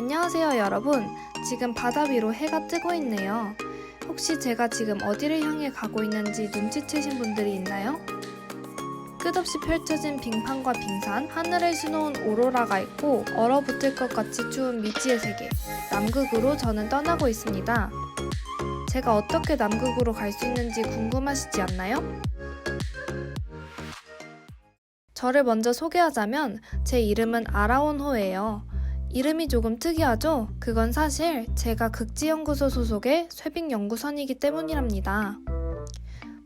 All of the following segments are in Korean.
안녕하세요, 여러분. 지금 바다 위로 해가 뜨고 있네요. 혹시 제가 지금 어디를 향해 가고 있는지 눈치채신 분들이 있나요? 끝없이 펼쳐진 빙판과 빙산, 하늘을 수놓은 오로라가 있고 얼어붙을 것 같이 추운 미지의 세계, 남극으로 저는 떠나고 있습니다. 제가 어떻게 남극으로 갈 수 있는지 궁금하시지 않나요? 저를 먼저 소개하자면 제 이름은 아라온호예요. 이름이 조금 특이하죠? 그건 사실 제가 극지연구소 소속의 쇠빙연구선이기 때문이랍니다.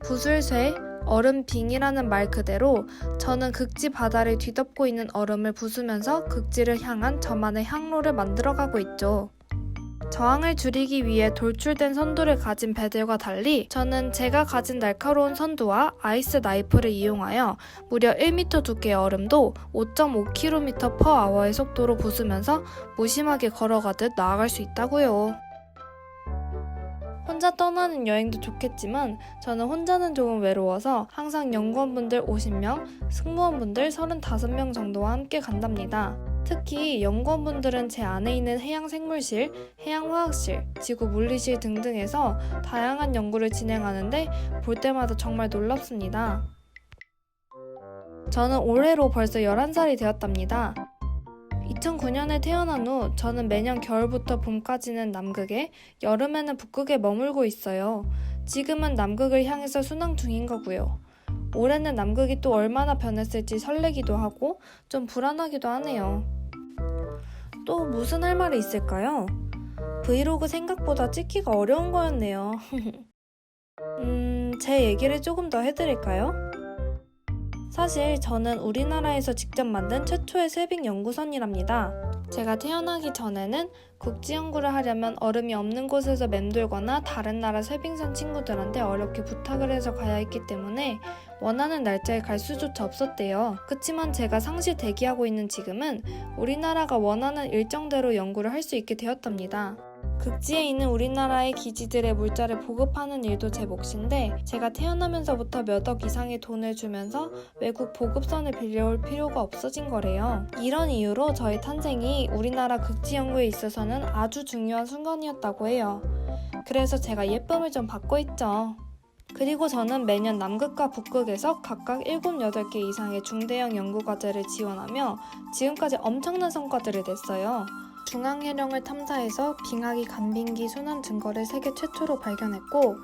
부술쇠, 얼음빙이라는 말 그대로 저는 극지 바다를 뒤덮고 있는 얼음을 부수면서 극지를 향한 저만의 항로를 만들어가고 있죠. 저항을 줄이기 위해 돌출된 선두를 가진 배들과 달리 저는 제가 가진 날카로운 선두와 아이스 나이프를 이용하여 무려 1m 두께의 얼음도 5.5km/h의 속도로 부수면서 무심하게 걸어가듯 나아갈 수 있다고요. 혼자 떠나는 여행도 좋겠지만 저는 혼자는 조금 외로워서 항상 연구원분들 50명, 승무원분들 35명 정도와 함께 간답니다. 특히 연구원분들은 제 안에 있는 해양생물실, 해양화학실, 지구 물리실 등등에서 다양한 연구를 진행하는데 볼 때마다 정말 놀랍습니다. 저는 올해로 벌써 11살이 되었답니다. 2009년에 태어난 후 저는 매년 겨울부터 봄까지는 남극에, 여름에는 북극에 머물고 있어요. 지금은 남극을 향해서 순항 중인 거고요. 올해는 남극이 또 얼마나 변했을지 설레기도 하고 좀 불안하기도 하네요. 또 무슨 할 말이 있을까요? 브이로그 생각보다 찍기가 어려운 거였네요. 음, 제 얘기를 조금 더 해드릴까요? 사실 저는 우리나라에서 직접 만든 최초의 쇠빙 연구선이랍니다. 제가 태어나기 전에는 국지 연구를 하려면 얼음이 없는 곳에서 맴돌거나 다른 나라 쇠빙선 친구들한테 어렵게 부탁을 해서 가야 했기 때문에 원하는 날짜에 갈 수조차 없었대요. 그치만 제가 상시 대기하고 있는 지금은 우리나라가 원하는 일정대로 연구를 할 수 있게 되었답니다. 극지에 있는 우리나라의 기지들의 물자를 보급하는 일도 제 몫인데 제가 태어나면서부터 몇 억 이상의 돈을 주면서 외국 보급선을 빌려올 필요가 없어진 거래요. 이런 이유로 저의 탄생이 우리나라 극지 연구에 있어서는 아주 중요한 순간이었다고 해요. 그래서 제가 예쁨을 좀 받고 있죠. 그리고 저는 매년 남극과 북극에서 각각 7, 8개 이상의 중대형 연구과제를 지원하며 지금까지 엄청난 성과들을 냈어요. 중앙해령을 탐사해서 빙하기 간빙기 순환 증거를 세계 최초로 발견했고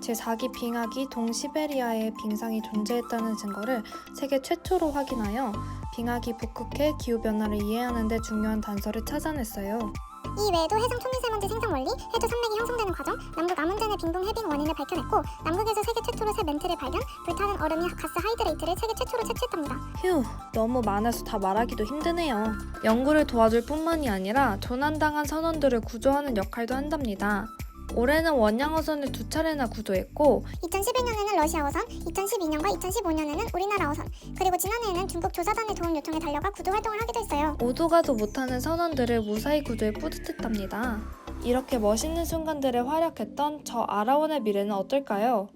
제4기 빙하기 동시베리아에 빙상이 존재했다는 증거를 세계 최초로 확인하여 빙하기 북극해 기후변화를 이해하는 데 중요한 단서를 찾아냈어요. 이 외에도 해상 초미세먼지 생성 원리, 해저 산맥이 형성되는 과정, 남극 아문젠의 빙동 해빙 원인을 밝혀냈고 남극에서 세계 최초로 새 멘트를 발견, 불타는 얼음이 가스 하이드레이트를 세계 최초로 채취했답니다. 휴, 너무 많아서 다 말하기도 힘드네요. 연구를 도와줄 뿐만이 아니라 조난당한 선원들을 구조하는 역할도 한답니다. 올해는 원양어선을 두 차례나 구조했고 2011년에는 러시아 어선, 2012년과 2015년에는 우리나라 어선, 그리고 지난해에는 중국 조사단의 도움 요청에 달려가 구조 활동을 하기도 했어요. 오도 가도 못하는 선원들을 무사히 구조해 뿌듯했답니다. 이렇게 멋있는 순간들에 활약했던 저 아라원의 미래는 어떨까요?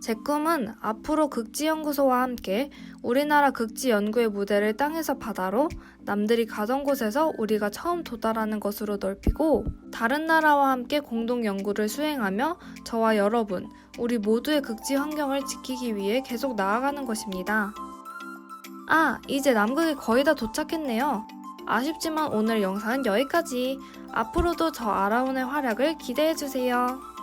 제 꿈은 앞으로 극지연구소와 함께 우리나라 극지 연구의 무대를 땅에서 바다로 남들이 가던 곳에서 우리가 처음 도달하는 것으로 넓히고 다른 나라와 함께 공동 연구를 수행하며 저와 여러분, 우리 모두의 극지 환경을 지키기 위해 계속 나아가는 것입니다. 아, 이제 남극에 거의 다 도착했네요. 아쉽지만 오늘 영상은 여기까지. 앞으로도 저 아라온의 활약을 기대해주세요.